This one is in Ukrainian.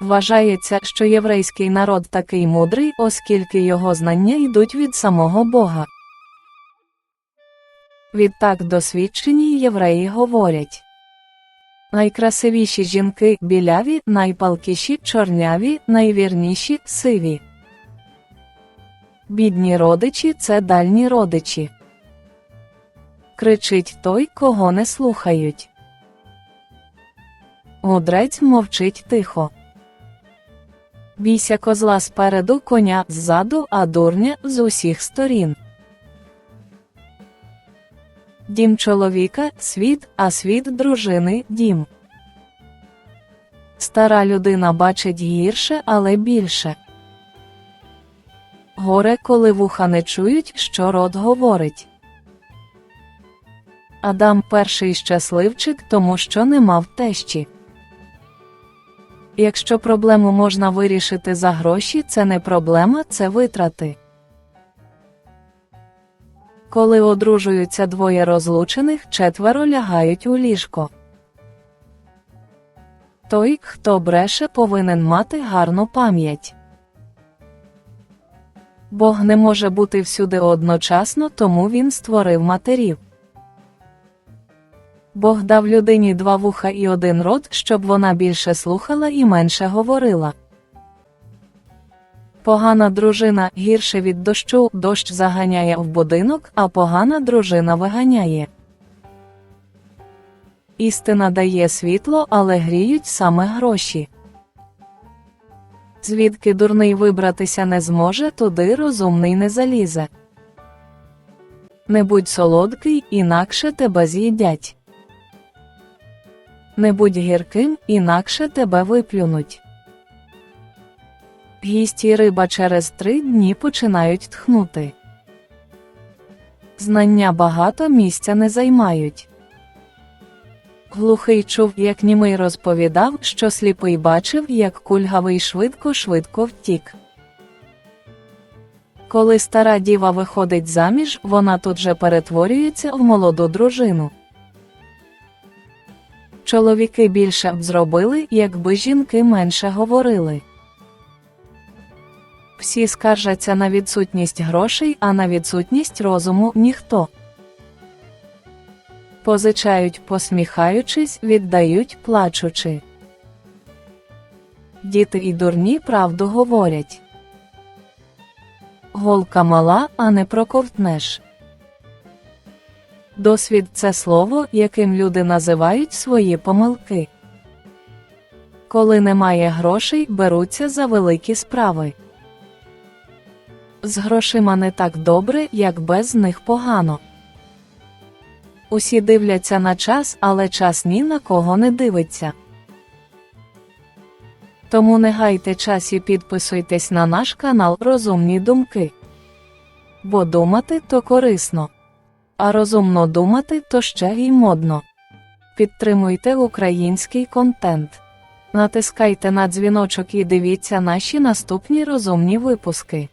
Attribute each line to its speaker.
Speaker 1: Вважається, що єврейський народ такий мудрий, оскільки його знання йдуть від самого Бога. Відтак досвідчені євреї говорять найкрасивіші жінки біляві, найпалкіші чорняві, найвірніші сиві. Бідні родичі це дальні родичі. Кричить той, кого не слухають. Мудрець мовчить тихо. Бійся козла спереду, коня ззаду, а дурня з усіх сторін. Дім чоловіка світ, а світ дружини дім. Стара людина бачить гірше, але більше. Горе, коли вуха не чують, що рот говорить. Адам перший щасливчик, тому що не мав тещі. Якщо проблему можна вирішити за гроші, це не проблема, це витрати. Коли одружуються двоє розлучених, четверо лягають у ліжко. Той, хто бреше, повинен мати гарну пам'ять. Бог не може бути всюди одночасно, тому він створив матерів. Бог дав людині два вуха і один рот, щоб вона більше слухала і менше говорила. Погана дружина гірше від дощу, дощ заганяє в будинок, а погана дружина виганяє. Істина дає світло, але гріють саме гроші. Звідки дурний вибратися не зможе, туди розумний не залізе. Не будь солодкий, інакше тебе з'їдять. Не будь гірким, інакше тебе виплюнуть. Гість і риба через три дні починають тхнути. Знання багато місця не займають. Глухий чув, як німий розповідав, що сліпий бачив, як кульгавий швидко-швидко втік. Коли стара діва виходить заміж, вона тут же перетворюється в молоду дружину. Чоловіки більше б зробили, якби жінки менше говорили. Всі скаржаться на відсутність грошей, а на відсутність розуму ніхто. Позичають, посміхаючись, віддають, плачучи. Діти і дурні правду говорять. Голка мала, а не проковтнеш. Досвід це слово, яким люди називають свої помилки. Коли немає грошей, беруться за великі справи. З грошима не так добре, як без них погано. Усі дивляться на час, але час ні на кого не дивиться. Тому не гайте час і підписуйтесь на наш канал Розумні Думки. Бо думати то корисно. А розумно думати то ще й модно. Підтримуйте український контент. Натискайте на дзвіночок і дивіться наші наступні розумні випуски.